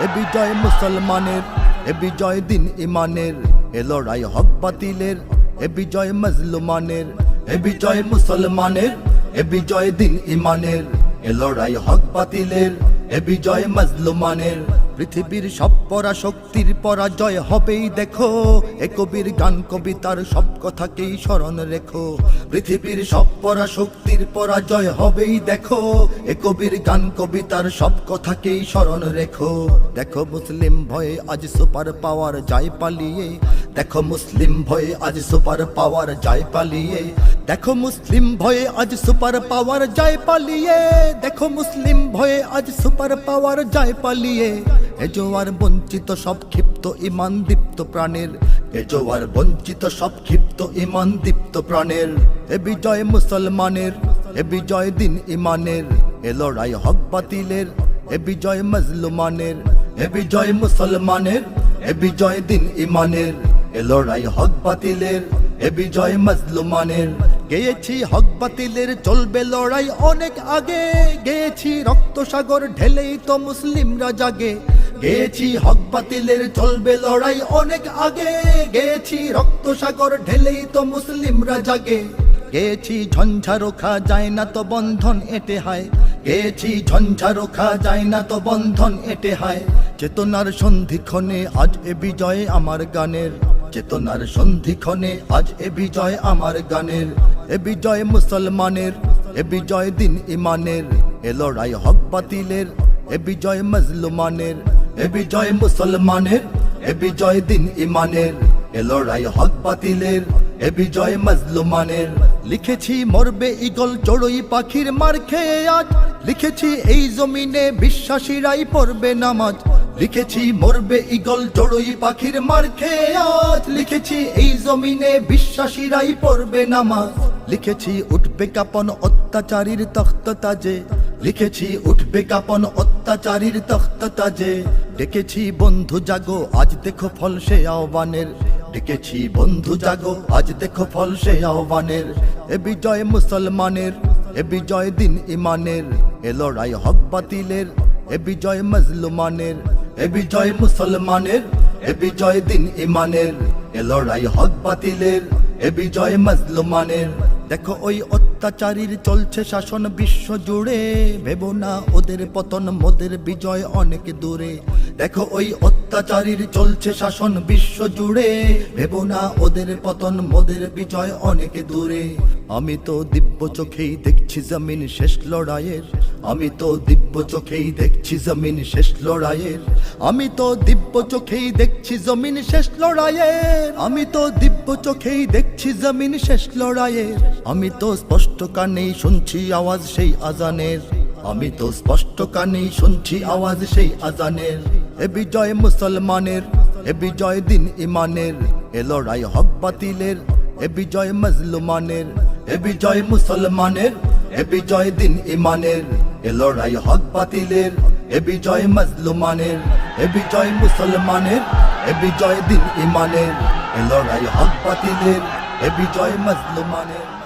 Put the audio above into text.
এ বিজয় মুসলমানের, এ বিজয় দিন ইমানের, এ লড়াই হক বাতিলের, এ বিজয় মজলুমানের, এ বিজয় মুসলমানের, এ বিজয় দিন ইমানের, এ লড়াই হক বাতিলের। এ বিজয় মজলুমানের পৃথিবীর সব পরা শক্তির পরাজয় হবেই দেখো। এ কবির গান, কবিতার সব কথাকেই স্মরণ রেখো। পৃথিবীর সব পরা শক্তির পরাজয় হবেই দেখো। এ কবির গান, কবিতার সব কথাকেই স্মরণ রেখো। দেখো, মুসলিম ভয়ে আজ সুপার পাওয়ার যায় পালিয়ে। দেখো মুসলিম ভয়ে আজ সুপার পাওয়ার যায় পালিয়ে। দেখো মুসলিম ভয়ে আজ সুপার পাওয়ার যায় পালিয়ে। দেখো মুসলিম ভয়ে আজ সুপার পাওয়ার যায় পালিয়ে। এ জোয়ার বঞ্চিত সব ক্ষিপ্ত ইমান দীপ্ত প্রাণের। এ জোয়ার বঞ্চিত সব ক্ষিপ্ত ইমান দীপ্ত প্রাণের। এ বিজয় মুসলমানের, এ বিজয় দিন ইমানের। এ লড়াই হক বাতিলের, এ বিজয় মজলুমানের। এ বিজয় মুসলমানের, এ বিজয় দিন ইমানের। এ লড়াই হক বাতিলের, এ বিজয় মজলুমানের। গেয়েছি হক বাতিলের, চলবে লড়াই অনেক আগে। গেয়েছি রক্ত সাগর ঢেলেই তো মুসলিমরা জাগে। গেয়েছি হক বাতিলের, চলবে লড়াই অনেক আগে। গেয়েছি রক্ত সাগর ঢেলেই তো মুসলিমরা জাগে। গেয়েছি ঝঞ্ঝা রোখা যায় না তো বন্ধন এটে হায়। গেয়েছি ঝঞ্ঝা রোখা যায় না তো বন্ধন এটে হায়। চেতনার সন্ধিক্ষণে আজ এ বিজয় আমার গানের। চেতনার সন্ধিক্ষণে আজ এ বিজয় আমার গানের, এ বিজয় মুসলমানের, এ বিজয় দিন ইমানের, এ লড়াই হক বাতিলের, এ বিজয় মজলুমানের, এ বিজয় মুসলমানের, এ বিজয় দিন ইমানের, এ লড়াই হক বাতিলের, এ বিজয় মজলুমানের। লিখেছি, মরবে ইগল চড়ুই পাখির মার খেয়ে আজ। লিখেছি, এই জমিনে বিশ্বাসীরাই পড়বে নামাজ। লিখেছি, মরবে ইগল চড়ুই পাখির মার খেয়ে আজ লিখেছি, এই জমিনে বিশ্বাসীরাই পড়বে নামাজ। লিখেছি, উঠবে কাপন অত্যাচারীর তখ্ত তাজে। লিখেছি, উঠবে কাপন অত্যাচারীর তখ্ত তাজে। ডেকেছি, বন্ধু জাগো, আজ দেখো ফল সে আহ্বানের। ডেকেছি, বন্ধু জাগো, আজ দেখো ফল সে আহ্বানের। এ বিজয় মুসলমানের, এ বিজয় দিন ইমানের। এ লড়াই হক বাতিলের, এ বিজয় মজলুমানের। এ বিজয় মুসলমানের, এ বিজয় দিন ইমানের, এ লড়াই হক বাতিলের, এ বিজয় মজলুমানের। দেখো ওই অত্যাচারীর চলছে শাসন বিশ্ব জুড়ে, ভেবো না ওদের পতন মোদের বিজয় অনেক দূরে। দেখো ওই অত্যাচারীর চলছে শাসন বিশ্ব জুড়ে, ভেবো না ওদের পতন মোদের বিজয় অনেক দূরে। আমি তো দিব্য চোখেই দেখছি জমিন শেষ লড়াইয়ের। আমি তো দিব্য চোখেই দেখছি জমিন শেষ লড়াইয়ের। আমি তো দিব্য চোখেই দেখছি জমিন শেষ লড়াইয়ের। আমি তো দিব্য চোখেই দেখছি জমিন শেষ লড়াইয়ের। আমি তো স্পষ্ট কানেই শুনছি আওয়াজ সেই আজানের। আমি তো স্পষ্ট কানেই শুনছি আওয়াজ সেই আজানের। এ বিজয় মুসলমানের, এ বিজয় দিন ইমানের। এ লড়াই হক বাতিলের, এ বিজয় মজলুমানের। এ বিজয় মুসলমানের, এ বিজয় দিন ইমানের, এ লড়াই হক বাতিলের, এ বিজয় মজলুমানের, এ বিজয় মুসলমানের, এ বিজয় দিন ইমানের, এ লড়াই হক বাতিলের, এ বিজয় মজলুমানের।